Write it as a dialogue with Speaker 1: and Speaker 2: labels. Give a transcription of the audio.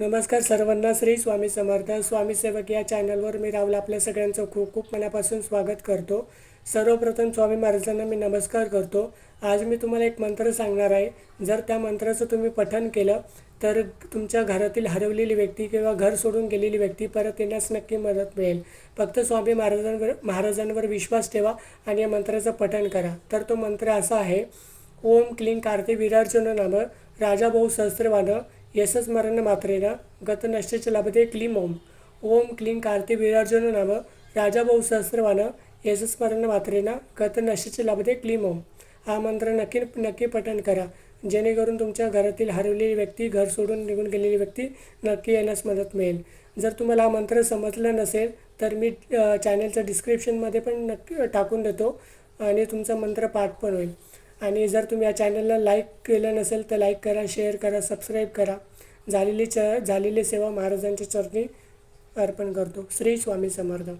Speaker 1: नमस्कार सर्वांना श्री स्वामी समर्थ. स्वामी सेवक या चॅनलवर मी राहुल आपल्या सगळ्यांचं खूप खूप मनापासून स्वागत करतो. सर्वप्रथम स्वामी महाराजांना मी नमस्कार करतो. आज मी तुम्हाला एक मंत्र सांगणार आहे. जर त्या मंत्राचं तुम्ही पठन केलं तर तुमच्या घरातील हरवलेली व्यक्ती किंवा घर सोडून गेलेली व्यक्ती परत येण्यास नक्की मदत मिळेल. फक्त स्वामी महाराजांवर महाराजांवर विश्वास ठेवा आणि या मंत्राचं पठन करा. तर तो मंत्र असा आहे ओम क्लीं कार्ते विरार्जुन नाम राजा बहु यशस्मरण मात्रेन गत नश्यच लभते क्लीम ओम ओम क्लीं कार्ते विरार्जुन नाम राजा बहु सहस्रवान यशस्मरण मात्रेन गत नश्यच लभते क्लीम ओम हा मंत्र नक्की नक्की पठण करा जेणेकरून तुमच्या घरातील हरवलेली व्यक्ती घर सोडून निघून गेलेली व्यक्ती नक्की येण्यास मदत मिळेल जर तुम्हाला हा मंत्र समजला नसेल तर मी चॅनलचं चॅनलच्या डिस्क्रिप्शनमध्ये पण नक्की टाकून देतो आणि तुमचा मंत्र पाठ पण होईल आणि जर तुम्ही या चॅनलला लाईक केलं नसेल तर लाईक करा शेअर करा सबस्क्राईब करा. झालेली च झालेली सेवा महाराजांच्या चरणी अर्पण करतो. श्री स्वामी समर्थ.